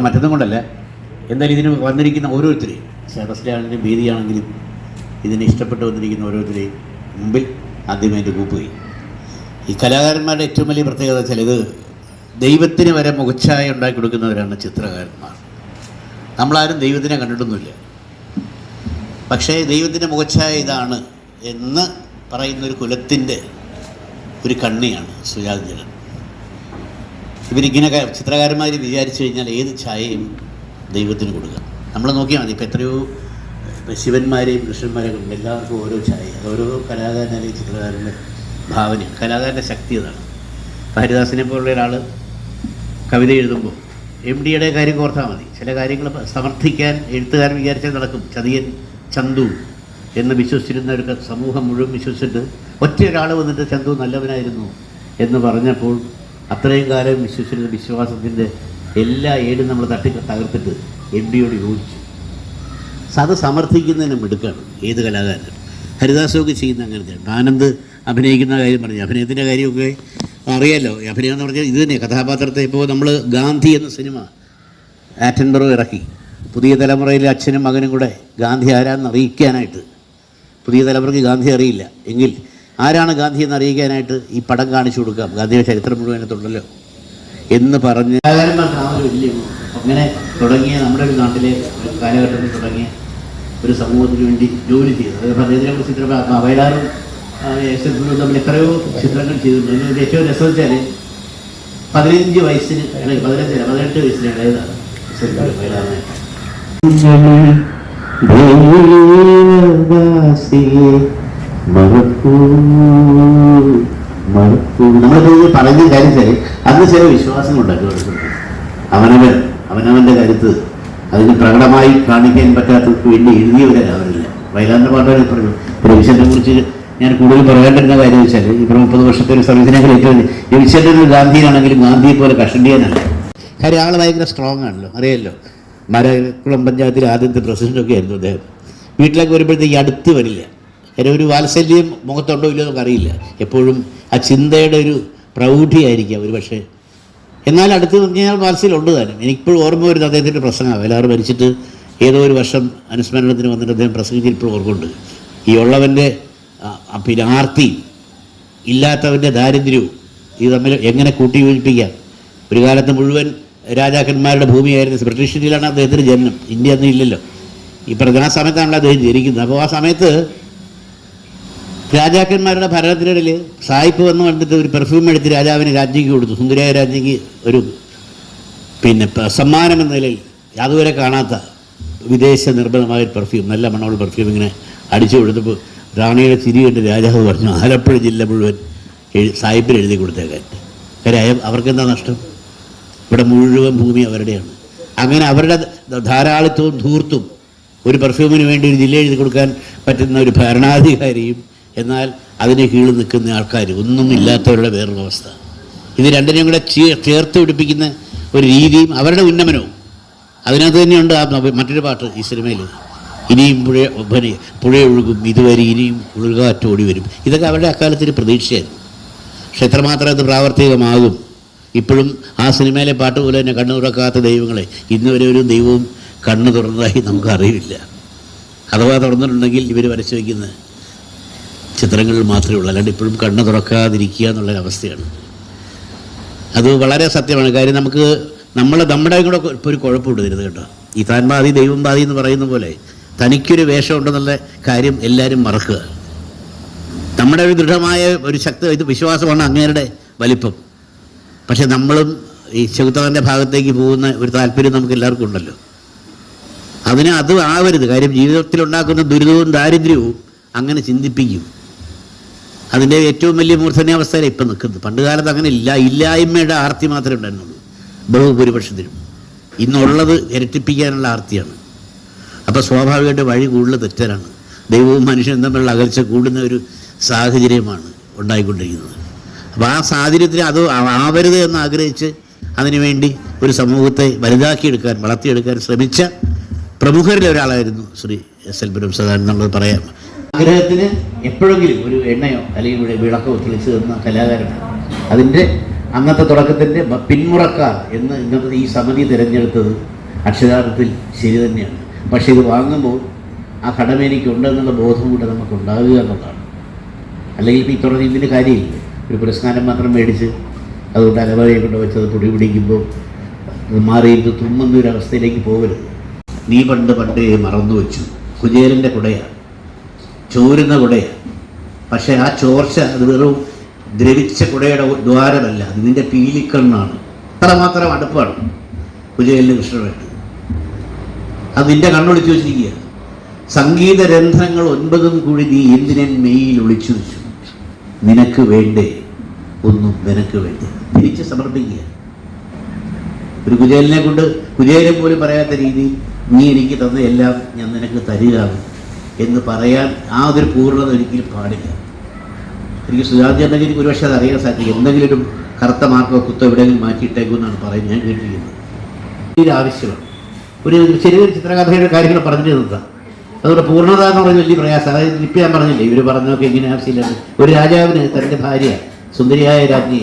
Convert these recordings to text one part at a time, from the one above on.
കാരണം മറ്റൊന്നും കൊണ്ടല്ല. എന്തായാലും ഇതിന് വന്നിരിക്കുന്ന ഓരോരുത്തരെയും സെബസ്റ്റിയാണെങ്കിലും ഭീതിയാണെങ്കിലും ഇതിനെ ഇഷ്ടപ്പെട്ട് വന്നിരിക്കുന്ന ഓരോരുത്തരെയും മുമ്പിൽ ആദ്യമേ എന്റെ കൂപ്പുകയും ഈ കലാകാരന്മാരുടെ ഏറ്റവും വലിയ പ്രത്യേകത വെച്ചാൽ ഇത് ദൈവത്തിന് വരെ മുഖച്ഛായ ഉണ്ടാക്കി കൊടുക്കുന്നവരാണ് ചിത്രകാരന്മാർ. നമ്മളാരും ദൈവത്തിനെ കണ്ടിട്ടൊന്നുമില്ല. പക്ഷേ ദൈവത്തിന്റെ മുഖച്ഛായ ഇതാണ് എന്ന് പറയുന്ന ഒരു കുലത്തിന്റെ ഒരു കണ്ണിയാണ് സുജാതജനൻ ഇവരിങ്ങനെ ചിത്രകാരന്മാർ വിചാരിച്ചു കഴിഞ്ഞാൽ ഏത് ഛായയും ദൈവത്തിന് കൊടുക്കുക. നമ്മൾ നോക്കിയാൽ മതി. ഇപ്പം എത്രയോ ശിവന്മാരെയും കൃഷ്ണന്മാരെയും ഉണ്ട്. എല്ലാവർക്കും ഓരോ ഛായ ഓരോ കലാകാരൻ അല്ലെങ്കിൽ ചിത്രകാരന്റെ ഭാവനയാണ് കലാകാരന്റെ ശക്തി അതാണ്. ഹരിദാസിനെ പോലുള്ള ഒരാൾ കവിത എഴുതുമ്പോൾ എം ഡിയുടെ കാര്യം ഓർത്താൽ മതി. ചില കാര്യങ്ങൾ സമർത്ഥിക്കാൻ എഴുത്തുകാരൻ വിചാരിച്ചാൽ നടക്കും. ചതിയൻ ചന്തു എന്ന് വിശ്വസിച്ചിരുന്ന ഒരു സമൂഹം മുഴുവൻ വിശ്വസിച്ചിട്ട് ഒറ്റ ഒരാൾ വന്നിട്ട് ചന്തു നല്ലവനായിരുന്നു എന്ന് പറഞ്ഞപ്പോൾ അത്രയും കാലം വിശ്വസിച്ചിരുന്ന വിശ്വാസത്തിന്റെ എല്ലാ ഏടും നമ്മൾ തട്ടി തകർത്തിട്ട് എം ഡിയോട് യോജിച്ചു. അത് സമർത്ഥിക്കുന്നതിന് മിടുക്കാണ് ഏത് കലാകാരനും. ഹരിദാസൊക്കെ ചെയ്യുന്ന അങ്ങനത്തെ ആനന്ദ് അഭിനയിക്കുന്ന കാര്യം പറഞ്ഞു. അഭിനയത്തിന്റെ കാര്യമൊക്കെ അറിയാമല്ലോ അഭിനയം എന്ന് പറഞ്ഞാൽ ഇത് തന്നെ കഥാപാത്രത്തെ ഇപ്പോൾ നമ്മൾ ഗാന്ധി എന്ന സിനിമ ആറ്റൻബറോ ഇറക്കി. പുതിയ തലമുറയിലെ അച്ഛനും മകനും കൂടെ ഗാന്ധി ആരാന്ന് അറിയിക്കാനായിട്ട്. പുതിയ തലമുറയ്ക്ക് ഗാന്ധി അറിയില്ല. എങ്കിൽ ആരാണ് ഗാന്ധി എന്ന് അറിയിക്കാനായിട്ട് ഈ പടം കാണിച്ചു കൊടുക്കാം ഗാന്ധിയുടെ ചരിത്രം മുഴുവൻ അതിനകത്തുണ്ടല്ലോ എന്ന് പറഞ്ഞ്. അങ്ങനെ തുടങ്ങിയ നമ്മുടെ ഒരു നാട്ടിലെ ഒരു കാലഘട്ടത്തിൽ തുടങ്ങിയ ഒരു സമൂഹത്തിന് വേണ്ടി ജോലി ചെയ്തത് അദ്ദേഹത്തിനെ കുറിച്ച് ചിത്രം ആ വയലാറും യേശുദൂരും തമ്മിൽ എത്രയോ ചിത്രങ്ങൾ ചെയ്തിട്ടുണ്ട്. ഏറ്റവും രസം വെച്ചാൽ പതിനഞ്ച് വയസ്സിന് പതിനഞ്ചല്ല പതിനെട്ട് വയസ്സിന് എസ് എൻ വയലാറിനെ നമ്മളിത് പറയുന്ന കാര്യം ശരി. അതിന് ചില വിശ്വാസങ്ങളുണ്ടാക്കി ഉണ്ടാക്കി അവനവൻ അവനവന്റെ കരുത്ത് അതിന് പ്രകടമായി കാണിക്കാൻ പറ്റാത്തവർക്ക് വേണ്ടി എഴുതിയവരല്ല അവരില്ല. വയലാറിന്റെ പാട്ടുകൾ പറഞ്ഞു. രവിശനെ കുറിച്ച് ഞാൻ കൂടുതൽ പറയേണ്ടിരുന്ന കാര്യം വെച്ചാൽ ഇപ്പോൾ മുപ്പത് വർഷത്തെ ഒരു സർവീസിനേക്കാൾ ഏറ്റവും രവിശന്റെ ഒരു ഗാന്ധിയാണെങ്കിലും ഗാന്ധിയെ പോലെ കഷണ്ടിയനല്ല. കാര്യം ആൾ ഭയങ്കര സ്ട്രോങ് ആണല്ലോ. അറിയാമല്ലോ മരക്കുളം പഞ്ചായത്തിലെ ആദ്യത്തെ പ്രസിഡന്റൊക്കെ ആയിരുന്നു അദ്ദേഹം. വീട്ടിലേക്ക് വരുമ്പോഴത്തേക്ക് അടുത്ത് വരില്ല. കാര്യം ഒരു വാത്സല്യം മുഖത്തുണ്ടോ ഇല്ലയോ അറിയില്ല എപ്പോഴും ആ ചിന്തയുടെ ഒരു പ്രൗഢിയായിരിക്കാം ഒരു പക്ഷേ. എന്നാൽ അടുത്ത് കഴിഞ്ഞാൽ വാത്സല്യം ഉണ്ട് താനും. എനിക്കിപ്പോഴും ഓർമ്മ വരുന്നത് അദ്ദേഹത്തിന്റെ പ്രസംഗമാണ് എല്ലാവരും മരിച്ചിട്ട് ഏതോ ഒരു വർഷം അനുസ്മരണത്തിന് വന്നിട്ട് അദ്ദേഹം പ്രസംഗിച്ചിൽ ഇപ്പോഴും ഓർമ്മയുണ്ട്. ഈ ഉള്ളവന്റെ പിന്നെ ആർത്തി ഇല്ലാത്തവന്റെ ദാരിദ്ര്യവും ഇത് തമ്മിൽ എങ്ങനെ കൂട്ടി യോജിപ്പിക്കാം ഒരു കാലത്ത് മുഴുവൻ രാജാക്കന്മാരുടെ ഭൂമിയായിരുന്നു. ബ്രിട്ടീഷ് ഇന്ത്യയിലാണ് അദ്ദേഹത്തിന്റെ ജന്മം ഇന്ത്യ ഒന്നും ഇല്ലല്ലോ. ഈ ആ സമയത്താണല്ലോ അദ്ദേഹം ജനിക്കുന്നത്. അപ്പോൾ ആ സമയത്ത് രാജാക്കന്മാരുടെ ഭരണത്തിനിടയിൽ സായിപ്പ് വന്ന് കണ്ടിട്ട് ഒരു പെർഫ്യൂം എടുത്ത് രാജാവിന് രാജ്ഞിക്ക് കൊടുത്തു. സുന്ദരിയായ രാജ്ഞിക്ക് ഒരു പിന്നെ സമ്മാനം എന്ന നിലയിൽ യാതൊരു കാണാത്ത വിദേശ നിർബന്ധമായ ഒരു പെർഫ്യൂം നല്ല മണമുള്ള പെർഫ്യൂം ഇങ്ങനെ അടിച്ചു കൊടുത്തപ്പോൾ റാണിയുടെ തിരി കണ്ട് രാജാവ് പറഞ്ഞു ആലപ്പുഴ ജില്ല മുഴുവൻ എഴു സായിപ്പിന് എഴുതി കൊടുത്തേക്കാൻ കാര്യം. അവർക്കെന്താ നഷ്ടം? ഇവിടെ മുഴുവൻ ഭൂമി അവരുടെയാണ്. അങ്ങനെ അവരുടെ ധാരാളിത്വവും ധൂർത്തും ഒരു പെർഫ്യൂമിന് വേണ്ടി ഒരു ജില്ല എഴുതി കൊടുക്കാൻ പറ്റുന്ന ഒരു ഭരണാധികാരിയും എന്നാൽ അതിന് കീഴിൽ നിൽക്കുന്ന ആൾക്കാർ ഒന്നും ഇല്ലാത്തവരുടെ വേറൊരു അവസ്ഥ. ഇത് രണ്ടിനെയും കൂടെ ചേർത്ത് പിടിപ്പിക്കുന്ന ഒരു രീതിയും അവരുടെ ഉന്നമനവും. അതിനകത്ത് തന്നെയുണ്ട് ആ മറ്റൊരു പാട്ട് ഈ സിനിമയിൽ. ഇനിയും പുഴ പുഴയൊഴുകും ഇതുവരെ ഇനിയും ഉൾകാറ്റോടി വരും. ഇതൊക്കെ അവരുടെ അക്കാലത്തിന് പ്രതീക്ഷയായിരുന്നു. പക്ഷെ എത്രമാത്രം അത് പ്രാവർത്തികമാകും. ഇപ്പോഴും ആ സിനിമയിലെ പാട്ട് പോലെ തന്നെ കണ്ണു തുറക്കാത്ത ദൈവങ്ങളെ ഇന്ന് വരെ ഒരു ദൈവവും കണ്ണു തുറന്നതായി നമുക്ക് അറിയില്ല അഥവാ തുറന്നിട്ടുണ്ടെങ്കിൽ ഇവർ വരച്ചു വയ്ക്കുന്ന ചിത്രങ്ങളിൽ മാത്രമേ ഉള്ളൂ. അല്ലാണ്ട് ഇപ്പോഴും കണ്ണ് തുറക്കാതിരിക്കുക എന്നുള്ളൊരവസ്ഥയാണ് അത് വളരെ സത്യമാണ്. കാര്യം നമുക്ക് നമ്മൾ നമ്മുടെ കൂടെ ഇപ്പോൾ ഒരു കുഴപ്പമുണ്ട് ഇതിരുത് കേട്ടോ. ഈ താൻ ബാധി ദൈവം ബാധി എന്ന് പറയുന്ന പോലെ തനിക്കൊരു വേഷം ഉണ്ടെന്നുള്ള കാര്യം എല്ലാവരും മറക്കുക. നമ്മുടെ ഒരു ദൃഢമായ ഒരു ശക്തി ഇത് വിശ്വാസമാണ് അങ്ങേരുടെ വലിപ്പം. പക്ഷെ നമ്മളും ഈ ചെകുത്തവന്റെ ഭാഗത്തേക്ക് പോകുന്ന ഒരു താല്പര്യം നമുക്ക് എല്ലാവർക്കും ഉണ്ടല്ലോ. അതിന് അത് ആവരുത്. കാര്യം ജീവിതത്തിൽ ഉണ്ടാക്കുന്ന ദുരിതവും ദാരിദ്ര്യവും അങ്ങനെ ചിന്തിപ്പിക്കും. അതിന്റെ ഏറ്റവും വലിയ മൂർധന്യാവസ്ഥയിൽ ഇപ്പം നിൽക്കുന്നത്. പണ്ട് കാലത്ത് അങ്ങനെ ഇല്ല ഇല്ലായ്മയുടെ ആർത്തി മാത്രമേ ഉണ്ടായിരുന്നുള്ളൂ. ബഹുഭൂരിപക്ഷത്തിനും ഇന്നുള്ളത് ഇരട്ടിപ്പിക്കാനുള്ള ആർത്തിയാണ്. അപ്പോൾ സ്വാഭാവികമായിട്ട് വഴി കൂടുതൽ തെറ്റലാണ് ദൈവവും മനുഷ്യനും തമ്മിലുള്ള അകൽച്ച കൂടുന്ന ഒരു സാഹചര്യമാണ് ഉണ്ടായിക്കൊണ്ടിരിക്കുന്നത്. അപ്പോൾ ആ സാഹചര്യത്തിൽ അത് ആവരുത് എന്ന് ആഗ്രഹിച്ച് അതിനുവേണ്ടി ഒരു സമൂഹത്തെ വലുതാക്കിയെടുക്കാൻ വളർത്തിയെടുക്കാൻ ശ്രമിച്ച പ്രമുഖരിൽ ഒരാളായിരുന്നു ശ്രീ എസ് എൽ പുരം സദാനന്ദ പറയാം. ആഗ്രഹത്തിന് എപ്പോഴെങ്കിലും ഒരു എണ്ണയോ അല്ലെങ്കിൽ ഇവിടെ വിളക്കോ തെളിച്ച് തന്ന കലാകാരനാണ്. അതിന്റെ അന്നത്തെ തുടക്കത്തിന്റെ പിന്മുറക്കാർ എന്ന് ഇന്നത്തെ ഈ സമിതി തിരഞ്ഞെടുത്തത് അക്ഷരാർത്ഥത്തിൽ ശരി തന്നെയാണ്. പക്ഷേ ഇത് വാങ്ങുമ്പോൾ ആ കടമ എനിക്കുണ്ടെന്നുള്ള ബോധം കൂടെ നമുക്ക് ഉണ്ടാകുക എന്നുള്ളതാണ് അല്ലെങ്കിൽ ഈ തുടർന്ന് ഇതിന് കാര്യമില്ല? ഒരു പുരസ്കാരം മാത്രം മേടിച്ച് അതുകൊണ്ട് അലവറയെ കൊണ്ട് വെച്ചത് പൊടി പിടിക്കുമ്പോൾ മാറിയിട്ട് തുമ്മുന്ന ഒരു അവസ്ഥയിലേക്ക് പോകരുത്. നീ പണ്ട് പണ്ടേ മറന്നു വെച്ചു കുചേലന്റെ കുടയാണ് ചോരുന്ന കുടയാണ് പക്ഷേ ആ ചോർച്ച അത് വെറും ദ്രവിച്ച കുടയുടെ ദ്വാരമല്ല നിന്റെ പീലിക്കണ്ണാണ്. അത്രമാത്രം അടുപ്പാണ് കുജയലിന് കൃഷ്ണനായിട്ട് അത് നിന്റെ കണ്ണൊളിച്ചു വെച്ചിരിക്കുക. സംഗീത രന്ധ്രങ്ങൾ ഒൻപതും കൂടി നീ എന്തിനൻ മെയ്യിൽ ഒളിച്ചു വെച്ചു? നിനക്ക് വേണ്ടേ? ഒന്നും നിനക്ക് വേണ്ടേ? തിരിച്ച് സമർപ്പിക്കുക. ഒരു കുചേലിനെ കൊണ്ട് കുചേലൻ പോലും പറയാത്ത രീതി നീ എനിക്ക് തന്ന എല്ലാം ഞാൻ നിനക്ക് തരികയാണ്. എന്ന് പറയാൻ ആ ഒരു പൂർണത ഒരിക്കലും പാടില്ല. എനിക്ക് എന്തെങ്കിലും ഒരുപക്ഷെ അത് അറിയാൻ സാധിക്കും. എന്തെങ്കിലും ഒരു കറുത്ത മാർക്കോ കുത്തോ എവിടെയെങ്കിലും മാറ്റിയിട്ടേക്കും എന്നാണ് പറയുന്നത്. ഞാൻ കേട്ടിരിക്കുന്നത്. ഒരു ആവശ്യമാണ്. ഒരു ചെറിയൊരു ചിത്രകഥയുടെ കാര്യങ്ങൾ പറഞ്ഞു തന്നതാണ് അതുകൊണ്ട് പൂർണത എന്ന് പറഞ്ഞ വലിയ പ്രയാസം. അതായത് ഇപ്പം ഞാൻ പറഞ്ഞില്ലേ ഇവർ പറഞ്ഞൊക്കെ ഇങ്ങനെ ആവശ്യമില്ല ഒരു രാജാവിന് തന്റെ ഭാര്യ സുന്ദരിയായ രാജ്ഞി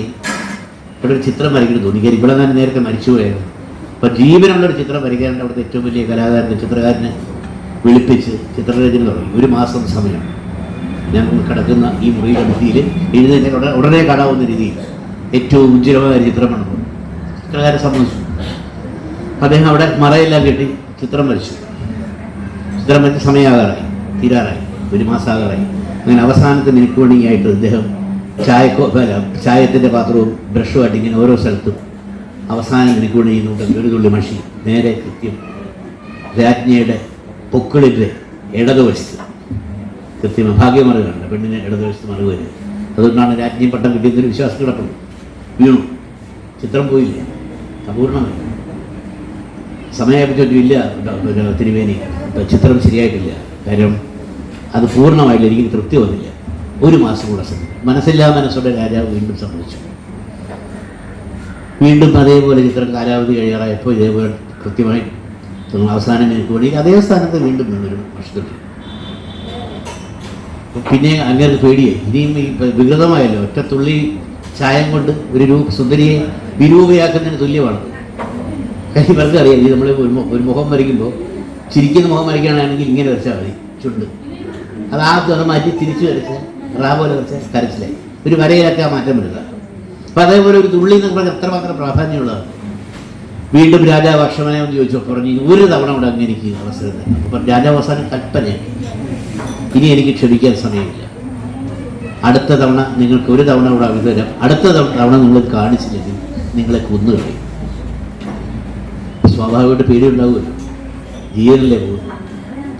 ഇവിടെ ഒരു ചിത്രം വരയ്ക്കണം തോന്നി ഇവിടെ തന്നെ നേരത്തെ മരിച്ചുപോയായിരുന്നു. അപ്പം ജീവനുള്ളൊരു ചിത്രം വരയ്ക്കാനുള്ള അവിടുത്തെ ഏറ്റവും വലിയ കലാകാരന് ചിത്രകാരനെ വിളിപ്പിച്ച് ചിത്രരചന തുടങ്ങി. ഒരു മാസം സമയം. ഞാൻ കിടക്കുന്ന ഈ മുറിയുടെ മുറിയിൽ എഴുതി ഉടനെ കാണാവുന്ന രീതിയിൽ ഏറ്റവും ഉജ്ജ്വലമായ ചിത്രമാണ് ചിത്രകാരെ സംബന്ധിച്ചു അദ്ദേഹം അവിടെ മറയെല്ലാം കെട്ടി ചിത്രം വരച്ചു. ചിത്രം വരച്ച സമയാകാറായി തീരാറായി ഒരു മാസമാകാറായി അങ്ങനെ അവസാനത്തെ മിനിറ്റ് മണിയായിട്ട് അദ്ദേഹം ചായക്കോ അല്ല ചായത്തിന്റെ പാത്രവും ബ്രഷുമായിട്ട് ഇങ്ങനെ ഓരോ സ്ഥലത്തും അവസാനം മിനിറ്റ് മണിയുന്നുണ്ടെങ്കിൽ ഒരു തുള്ളി മഷി നേരെ കൃത്യം രാജ്ഞിയുടെ പൊക്കിളിന്റെ ഇടതുവശത്ത്. കൃത്യം ഭാഗ്യമറുകയാണ് പെണ്ണിനെ ഇടതുവശത്ത് മറുകയാണ് അതുകൊണ്ടാണ് രാജ്ഞി പട്ടം കിട്ടിയതൊരു വിശ്വാസം കിടപ്പുണ്ട്. വീണു. ചിത്രം പോയില്ല. അപൂർണമായി. ഇല്ല തിരുവേനി ചിത്രം ശരിയായിട്ടില്ല. കാര്യം അത് പൂർണമായില്ല. എനിക്ക് തൃപ്തി വന്നില്ല. ഒരു മാസം കൂടെ സമയം. മനസ്സില്ലാ മനസ്സോടെ രാജാവ് വീണ്ടും സംഭവിച്ചു. വീണ്ടും അതേപോലെ ചിത്രം കാലാവധി കഴിയാറായപ്പോൾ ഇതേപോലെ കൃത്യമായി അവസാനം വേണ്ടി അതേ സ്ഥാനത്ത് വീണ്ടും വീണ്ടും വർഷത്തിൽ. പിന്നെ അങ്ങനെ പേടിയായി. ഇനിയും ഈ വികൃതമായല്ലോ. ഒറ്റ തുള്ളി ചായം കൊണ്ട് ഒരു രൂപ സുന്ദരിയെ വിരൂപയാക്കുന്നതിന് തുല്യമാണ്. കാര്യം ഇവർക്ക് അറിയാം. ഇത് നമ്മൾ ഒരു മുഖം വരയ്ക്കുമ്പോൾ ചിരിക്കുന്ന മുഖം വരയ്ക്കുകയാണെങ്കിൽ ഇങ്ങനെ വരച്ചാൽ മതി. ചുണ്ട്. അത് ആ തുറ മാറ്റി തിരിച്ചു വരച്ച് റാ പോലെ വരച്ച് കരച്ചിലായി. ഒരു വരയിലൊക്കെ ആ മാറ്റം വരുക അപ്പം അതേപോലെ ഒരു തുള്ളി എന്ന് പറഞ്ഞാൽ എത്രമാത്രം പ്രാധാന്യമുള്ളതാണ്. വീണ്ടും രാജാവ് അക്ഷമനെ ഒന്ന് ചോദിച്ചു പറഞ്ഞു "ഇനി ഒരു തവണ കൂടെ അങ്ങനെ എനിക്ക് അവസരം തന്നെ. അപ്പം രാജാവ് അവസാനം കൽപ്പനയാക്കി ഇനി എനിക്ക് ക്ഷമിക്കാൻ സമയമില്ല. അടുത്ത തവണ നിങ്ങൾക്ക് ഒരു തവണ കൂടെ അവധി അടുത്ത തവണ നിങ്ങൾ കാണിച്ചില്ലെങ്കിൽ നിങ്ങളെ കൊന്നു കളയും. സ്വാഭാവികമായിട്ട് പേടിയുണ്ടാവുമല്ലോ. ജീവനല്ലേ പോകും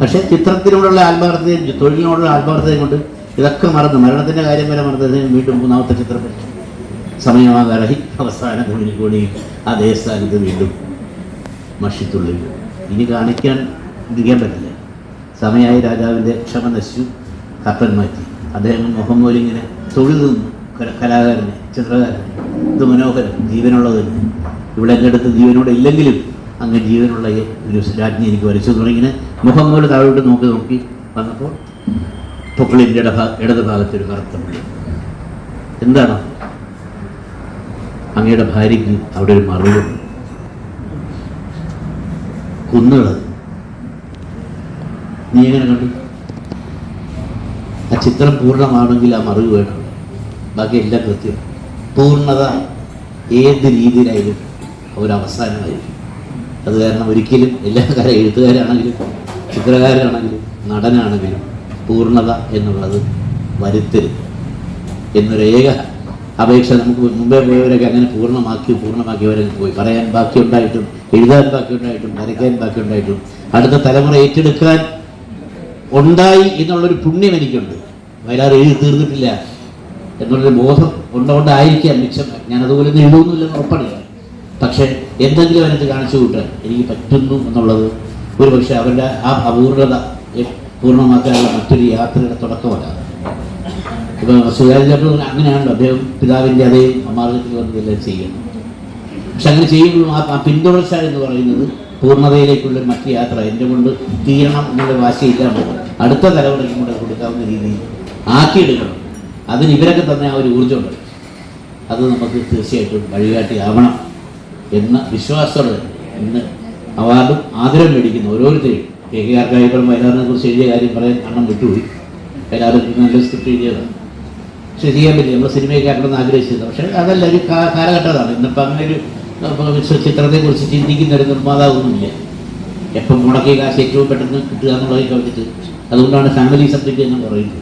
പക്ഷേ ചിത്രത്തിനോടുള്ള ആത്മാർത്ഥതയും തൊഴിലിനോടുള്ള ആത്മാർത്ഥതയും കൊണ്ട് ഇതൊക്കെ മറന്ന് മരണത്തിന്റെ കാര്യം വരെ മറന്നതിന് വീണ്ടും മൂന്നാമത്തെ ചിത്രം വരച്ചു. സമയമാകാറായി അവസാന തൊഴിൽ കൂടി അതേ സ്ഥാനത്ത് വീണ്ടും മഷിത്തുള്ളി വീണു. ഇനി കാണിക്കാൻ ഇരിക്കാൻ പറ്റില്ല. സമയമായി രാജാവിന്റെ ക്ഷമ നശിച്ചു. കപ്പൻ മാറ്റി. അദ്ദേഹം മുഖം പോലെ ഇങ്ങനെ തൊഴിൽ നിന്നു. കല- കലാകാരനെ ചിത്രകാരനെ. ഇത് മനോഹരം. ജീവനുള്ളത് തന്നെ. ഇവിടെ എന്റെ അടുത്ത് ജീവനോടെ ഇല്ലെങ്കിലും അങ്ങ് ജീവനുള്ള ഒരു രാജ്ഞി എനിക്ക് വരച്ചു തുടങ്ങി ഇങ്ങനെ മുഖം പോലെ താഴോട്ട് നോക്കി നോക്കി വന്നപ്പോൾ പൊക്കിളിന്റെ ഇടഭാ ഇടത് ഭാഗത്ത് ഒരു കറുത്ത എന്താണ്? അങ്ങയുടെ ഭാര്യയ്ക്ക് അവിടെ ഒരു മറുപടി. കുന്നുള്ളത് നീ എങ്ങനെ കണ്ടു? ആ ചിത്രം പൂർണമാണെങ്കിൽ ആ മറിവ് വേണം. ബാക്കി എല്ലാം കൃത്യം. പൂർണത ഏത് രീതിയിലായാലും അവസാനമായിരിക്കും. അത് കാരണം ഒരിക്കലും എല്ലാ കാര്യം എഴുത്തുകാരാണെങ്കിലും ചിത്രകാരനാണെങ്കിലും നടനാണെങ്കിലും പൂർണത എന്നുള്ളത് വരുത്തരുത്. എന്നൊരേക അപേക്ഷ നമുക്ക് മുമ്പേ പോയവരൊക്കെ അങ്ങനെ പൂർണമാക്കി പൂർണമാക്കിയവരൊക്കെ പോയി. പറയാൻ ബാക്കിയുണ്ടായിട്ടും എഴുതാൻ ബാക്കിയുണ്ടായിട്ടും വരയ്ക്കാൻ ബാക്കിയുണ്ടായിട്ടും അടുത്ത തലമുറ ഏറ്റെടുക്കാൻ ഉണ്ടായി എന്നുള്ളൊരു പുണ്യം എനിക്കുണ്ട്. വയലാർ എഴുതി തീർന്നിട്ടില്ല എന്നുള്ളൊരു ബോധം ഉണ്ടോണ്ടായിരിക്കാം മിച്ചം. ഞാൻ അതുപോലെ ഒന്നും എഴുതുന്നില്ലെന്ന് ഉറപ്പണില്ല. പക്ഷേ എന്തെങ്കിലും അതിനകത്ത് കാണിച്ചു കൂട്ടാൻ എനിക്ക് പറ്റുന്നു എന്നുള്ളത് ഒരു പക്ഷേ അവരുടെ ആ അപൂർണത പൂർണമാക്കാനുള്ള മറ്റൊരു യാത്രയുടെ തുടക്കമല്ല. ഇപ്പം സുധാകരൻ അങ്ങനെയാണല്ലോ. അദ്ദേഹം പിതാവിന്റെ അതേ മാർഗത്തിൽ ചെയ്യുന്നു. പക്ഷെ അങ്ങനെ ചെയ്യുമ്പോൾ ആ പിന്തുടർച്ച എന്ന് പറയുന്നത് പൂർണതയിലേക്കുള്ള മറ്റു യാത്ര എന്റെ കൊണ്ട് തീരണം എന്നുള്ള വാശിയില്ലാണ്ട് അടുത്ത തലമുറയ്ക്കും കൂടെ കൊടുക്കാവുന്ന രീതിയിൽ ആക്കിയെടുക്കണം. അതിന് ഇവരൊക്കെ തന്നെ ആ ഒരു ഊർജമുണ്ട്. അത് നമുക്ക് തീർച്ചയായിട്ടും വഴികാട്ടിയാവണം എന്ന വിശ്വാസത്തോടെ ഇന്ന് അവാർഡും ആദരവും മേടിക്കുന്ന ഓരോരുത്തരെയും. കെ കെ ആർ കായികളും വയലാറിനെ കുറിച്ച് എഴുതിയ കാര്യം പറയാൻ അണ്ണം വിട്ടുപോയി. വയലാറ് നല്ല സ്ക്രിപ്റ്റ് എഴുതിയതാണ്. ചെയ്യാൻ പറ്റില്ല നമ്മൾ സിനിമയൊക്കെ ആക്കണമെന്ന് ആഗ്രഹിച്ചത് പക്ഷേ അതല്ല ഒരു കാലഘട്ടമാണ് ഇന്നിപ്പോൾ അങ്ങനെ ഒരു ചിത്രത്തെക്കുറിച്ച് ചിന്തിക്കുന്ന ഒരു നിർമ്മാതാവൊന്നുമില്ല. എപ്പം മുടക്കിയ കാശ് ഏറ്റവും പെട്ടെന്ന് കിട്ടുക എന്നുള്ളതൊക്കെ വെച്ചിട്ട് അതുകൊണ്ടാണ് ഫാമിലി സബ്ജക്റ്റ് എന്ന് പറയുന്നത്.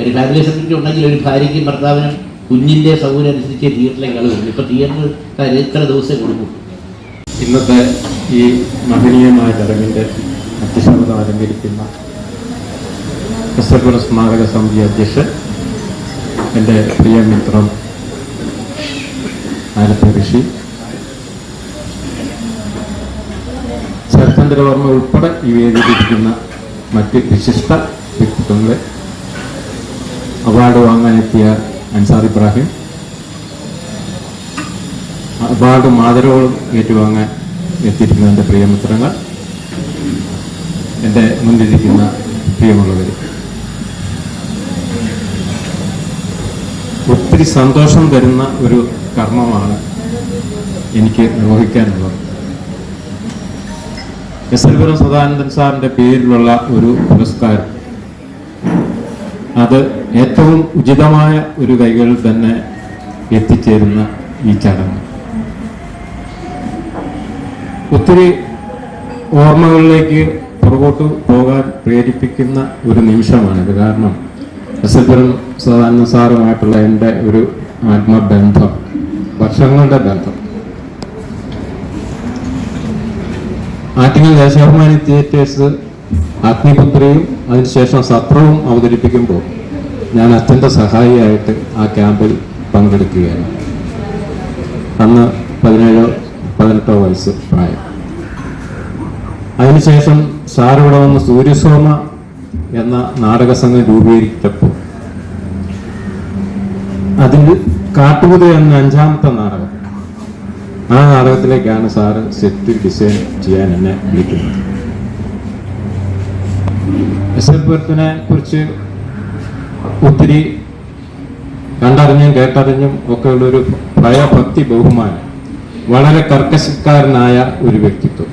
ഒരു ഫാമിലി സബ്ജക്റ്റ് ഉണ്ടെങ്കിൽ ഒരു ഭാര്യയ്ക്കും ഭർത്താവിനും കുഞ്ഞിന്റെ സൗകര്യം അനുസരിച്ച് തിയേറ്ററിലേക്ക് ആളുകൾ ഇപ്പോൾ തിയേറ്ററിൽ ഇത്ര ദിവസമേ കൊടുക്കും. ഇന്നത്തെ ഈ മഹനീയമായ ചടങ്ങിന്റെ അധ്യക്ഷത ആരംഭിക്കുന്ന സ്മാരക സമിതി അധ്യക്ഷൻ എന്റെ പ്രിയ മിത്രം ആലപ്പ ഋഷി ശരത്ചന്ദ്രവർമ്മ ഉൾപ്പെടെ ഈ വേദിയിലിരിക്കുന്ന മറ്റ് വിശിഷ്ട വ്യക്തിത്വങ്ങളെ അവാർഡ് വാങ്ങാനെത്തിയ അൻസാർ ഇബ്രാഹിം. അവാർഡ് മാതരവും ഏറ്റുവാങ്ങാൻ എത്തിയിരിക്കുന്ന എന്റെ പ്രിയമിത്രങ്ങൾ എന്റെ മുന്നിലിരിക്കുന്ന പ്രിയമുള്ളവർ. ഒത്തിരി സന്തോഷം തരുന്ന ഒരു കർമ്മമാണ് എനിക്ക് നിർവഹിക്കാനുള്ളത് എസ് എൽ പുരം സദാനന്ദൻ സാറിന്റെ പേരിലുള്ള ഒരു പുരസ്കാരം. അത് ഏറ്റവും ഉചിതമായ ഒരു കൈകളിൽ തന്നെ എത്തിച്ചേരുന്ന ഈ ചടങ്ങ്. ഒത്തിരി ഓർമ്മകളിലേക്ക് പുറകോട്ട് പോകാൻ പ്രേരിപ്പിക്കുന്ന ഒരു നിമിഷമാണിത്. കാരണം എസ് എൽ പുരം സദാനന്ദ സാറുമായിട്ടുള്ള എന്റെ ഒരു ആത്മബന്ധം വർഷങ്ങളുടെ ബന്ധം. ആറ്റിങ്ങൽ ദേശാഭിമാനി തിയേറ്റേഴ്സ് അഗ്നിപുത്രിയും അതിനുശേഷം സത്രവും അവതരിപ്പിക്കുമ്പോൾ ഞാൻ അത്യന്ത സഹായിയായിട്ട് ആ ക്യാമ്പിൽ പങ്കെടുക്കുകയാണ്. അന്ന് പതിനേഴോ പതിനെട്ടോ വയസ്സ് പ്രായം. അതിനുശേഷം സാറിവിടെ വന്ന് സൂര്യസോമ എന്ന നാടക സംഘം രൂപീകരിച്ചപ്പോൾ കാട്ടുകുത എന്ന അഞ്ചാമത്തെ നാടകം. ആ നാടകത്തിലേക്കാണ് സാറ് സെറ്റ് ഡിസൈൻ ചെയ്യാൻ എന്നെ വിളിക്കുന്നത്. എസ് എൽ പുരത്തിനെ കുറിച്ച് ഒത്തിരി കണ്ടറിഞ്ഞും കേട്ടറിഞ്ഞും ഒക്കെയുള്ളൊരു ഭയഭക്തി ബഹുമാനം. വളരെ കർക്കശക്കാരനായ ഒരു വ്യക്തിത്വം.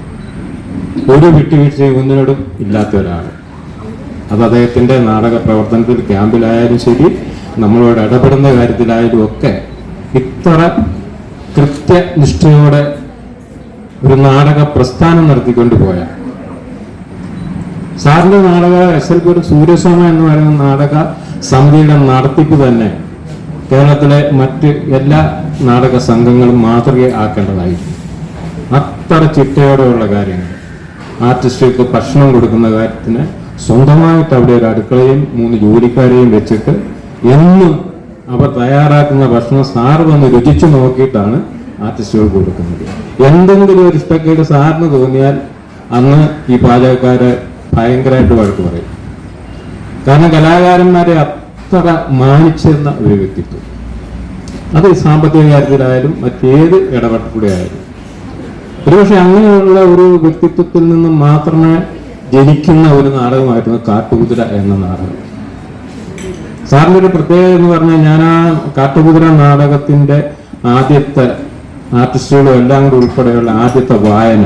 ഒരു വിട്ടുവീഴ്ചയും ഒന്നിനോടും ഇല്ലാത്ത ഒരാൾ അത് അദ്ദേഹത്തിന്റെ നാടക പ്രവർത്തനത്തിൽ ക്യാമ്പിലായാലും ശരി നമ്മളോട് ഇടപെടുന്ന കാര്യത്തിലായാലും ഒക്കെ ഇത്ര കൃത്യനിഷ്ഠയോടെ ഒരു നാടക പ്രസ്ഥാനം നടത്തിക്കൊണ്ട് പോയ. സാറിന്റെ നാടക എസ് എൽ പുരം സൂര്യസോമ എന്ന് പറയുന്ന നാടക സമിതിയുടെ നടത്തിപ്പ് തന്നെ കേരളത്തിലെ മറ്റ് എല്ലാ നാടക സംഘങ്ങളും മാതൃക ആക്കേണ്ടതായിരുന്നു അത്ര ചിട്ടയോടെയുള്ള കാര്യങ്ങൾ. ആർട്ടിസ്റ്റുകൾക്ക് ഭക്ഷണം കൊടുക്കുന്ന കാര്യത്തിന് സ്വന്തമായിട്ട് അവിടെ ഒരു അടുക്കളയും മൂന്ന് ജോലിക്കാരെയും വെച്ചിട്ട് എന്നും അവർ തയ്യാറാക്കുന്ന ഭക്ഷണം സാറ് വന്ന് രുചിച്ചു നോക്കിയിട്ടാണ് ആർട്ടിസ്റ്റുകൾ കൊടുക്കുന്നത്. എന്തെങ്കിലും ഒരു ഇഷ്ടക്കേട് സാറിന് തോന്നിയാൽ അന്ന് ഈ പാചകക്കാരെ ഭയങ്കരമായിട്ട് വഴക്ക് പറയും. കാരണം കലാകാരന്മാരെ അത്ര മാനിച്ചിരുന്ന ഒരു വ്യക്തിത്വം. അത് സാമ്പത്തിക കാര്യത്തിലായാലും മറ്റേത് ഇടപെടക്കൂടെ ആയാലും. ഒരുപക്ഷെ അങ്ങനെയുള്ള ഒരു വ്യക്തിത്വത്തിൽ നിന്നും മാത്രമേ ജനിക്കുന്ന ഒരു നാടകമായിരുന്നു കാട്ടുകുതിര എന്ന നാടകം. സാറിന്റെ ഒരു പ്രത്യേകത എന്ന് പറഞ്ഞാൽ ഞാൻ ആ കാട്ടുകുതിര നാടകത്തിന്റെ ആദ്യത്തെ ആർട്ടിസ്റ്റുകളും എല്ലാം കൂടി ഉൾപ്പെടെയുള്ള ആദ്യത്തെ വായന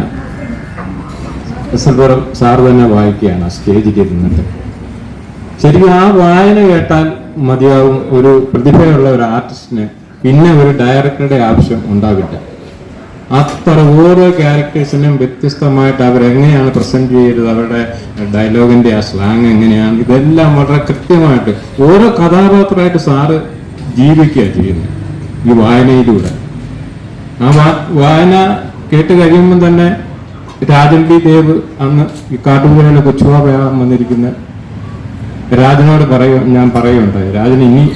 എസ് എൽ പുരം സാർ തന്നെ വായിക്കുകയാണ് സ്റ്റേജിൽ ഇരുന്നിട്ട്. ശരിക്കും ആ വായന കേട്ടാൽ മതിയാവും. ഒരു പ്രതിഭയുള്ള ഒരു ആർട്ടിസ്റ്റിന് പിന്നെ ഒരു ഡയറക്ടറുടെ ആവശ്യം ഉണ്ടാവില്ല. അത്ര ഓരോ ക്യാരക്ടേഴ്സിനും വ്യത്യസ്തമായിട്ട് അവരെങ്ങനെയാണ് പ്രസന്റ് ചെയ്തത് അവരുടെ ഡയലോഗിന്റെ ആ സ്ലാങ് എങ്ങനെയാണ് ഇതെല്ലാം വളരെ കൃത്യമായിട്ട് ഓരോ കഥാപാത്രമായിട്ട് സാറ് ജീവിക്കുക ചെയ്യുന്നത് ഈ വായനയിലൂടെ. ആ വായന കേട്ട് കഴിയുമ്പോൾ തന്നെ രാജൻ ബി ദേവ് അന്ന് ഈ കാട്ടുപുഴയിലെ കൊച്ചുവാപയാകാൻ വന്നിരിക്കുന്ന രാജനോട് പറയും ഞാൻ പറയുണ്ടായി രാജൻ ഇനി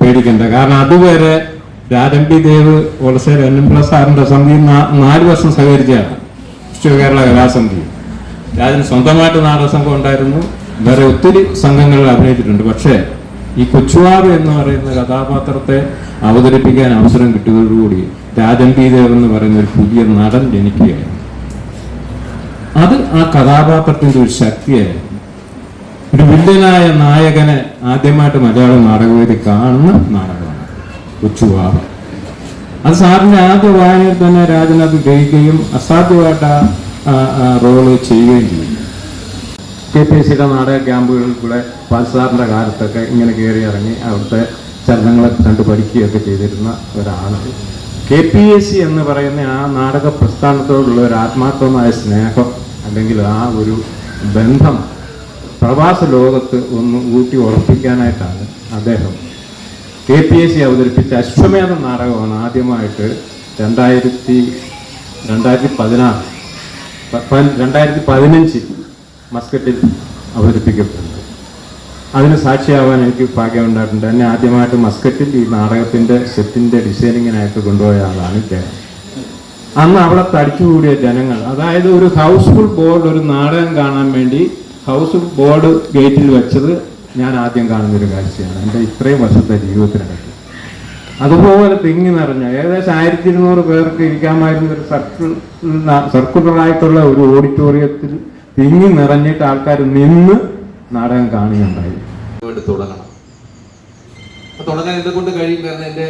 പേടിക്കണ്ട. കാരണം അതുവരെ Rajan Dev Olassery N M plus സാറിന്റെ സമിതി നാല് വർഷം സഹകരിച്ചാണ് വിശ്വ കേരള കലാസമിതി രാജന് സ്വന്തമായിട്ട് നാടക സംഘം ഉണ്ടായിരുന്നു. വേറെ ഒത്തിരി സംഘങ്ങളിൽ അഭിനയിച്ചിട്ടുണ്ട്. പക്ഷേ ഈ കൊച്ചുവാവ് എന്ന് പറയുന്ന കഥാപാത്രത്തെ അവതരിപ്പിക്കാൻ അവസരം കിട്ടിയതോടുകൂടി രാജൻ ദേവ് എന്ന് പറയുന്ന ഒരു പുതിയ നടൻ ജനിക്കുകയായിരുന്നു അത് ആ കഥാപാത്രത്തിന്റെ ഒരു ശക്തിയായിരുന്നു. ഒരു വില്ലനായ നായകനെ ആദ്യമായിട്ട് മലയാള നാടകവേദി കാണുന്ന നാടകമാണ് കൊച്ചുവാവ അത് സാറിന്റെ ആദ്യ വായനയിൽ തന്നെ രാജൻ അത് ഗ്രഹിക്കുകയും അസാധ്യമായിട്ട് റോൾ ചെയ്യുകയും ചെയ്യും. കെ പി എസ് സിയുടെ നാടക ക്യാമ്പുകളിൽ കൂടെ പാൽസാറിന്റെ കാലത്തൊക്കെ ഇങ്ങനെ കയറി ഇറങ്ങി അവിടുത്തെ ചലനങ്ങളൊക്കെ കണ്ടു പഠിക്കുകയൊക്കെ ചെയ്തിരുന്ന ഒരാണ് കെ പി എസ് സി എന്ന് പറയുന്ന ആ നാടക പ്രസ്ഥാനത്തോടുള്ള ഒരു ആത്മാർത്ഥമായ സ്നേഹം അല്ലെങ്കിൽ ആ ഒരു ബന്ധം പ്രവാസ ലോകത്ത് ഒന്ന് ഊട്ടി ഉറപ്പിക്കാനായിട്ടാണ് അദ്ദേഹം കെ പി എസ് സി അവതരിപ്പിച്ച അശ്വമേധ നാടകമാണ് ആദ്യമായിട്ട് രണ്ടായിരത്തി രണ്ടായിരത്തി പതിനാറ് രണ്ടായിരത്തി പതിനഞ്ചിൽ മസ്കറ്റിൽ അവതരിപ്പിക്കപ്പെട്ടത്. അതിന് സാക്ഷിയാവാൻ എനിക്ക് ഭാഗ്യമുണ്ടായിട്ടുണ്ട്. എന്നെ ആദ്യമായിട്ട് മസ്കറ്റിൽ ഈ നാടകത്തിന്റെ സെറ്റിന്റെ ഡിസൈനിങ്ങിനായിട്ട് കൊണ്ടുപോയ ആളാണ് ഇദ്ദേഹം. അന്ന് അവിടെ തടിച്ചുകൂടിയ ജനങ്ങൾ അതായത് ഒരു ഹൗസ്ഫുൾ ബോർഡ് ഒരു നാടകം കാണാൻ വേണ്ടി ഹൗസ് ബോർഡ് ഗേറ്റിൽ വെച്ചത് ഞാൻ ആദ്യം കാണുന്ന ഒരു കാഴ്ചയാണ്. എന്റെ ഇത്രയും വർഷത്തെ ജീവിതത്തിനിടയ്ക്ക് അതുപോലെ തിങ്ങി നിറഞ്ഞ ഏകദേശം ആയിരത്തി ഇരുന്നൂറ് പേർക്ക് ഇരിക്കാമായിരുന്ന ഒരു സർക്കിൾ സർക്കുലറായിട്ടുള്ള ഒരു ഓഡിറ്റോറിയത്തിൽ തിങ്ങി നിറഞ്ഞിട്ട് ആൾക്കാർ നിന്ന് നാടകം കാണുകയുണ്ടായി. തുടങ്ങാൻ എന്തുകൊണ്ട് കഴിയും കാരണം എന്റെ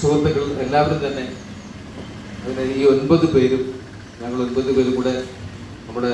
സുഹൃത്തുക്കൾ എല്ലാവരും തന്നെ അതിന് ഈ ഒൻപത് പേരും ഞങ്ങൾ ഒൻപത് പേരും കൂടെ നമ്മുടെ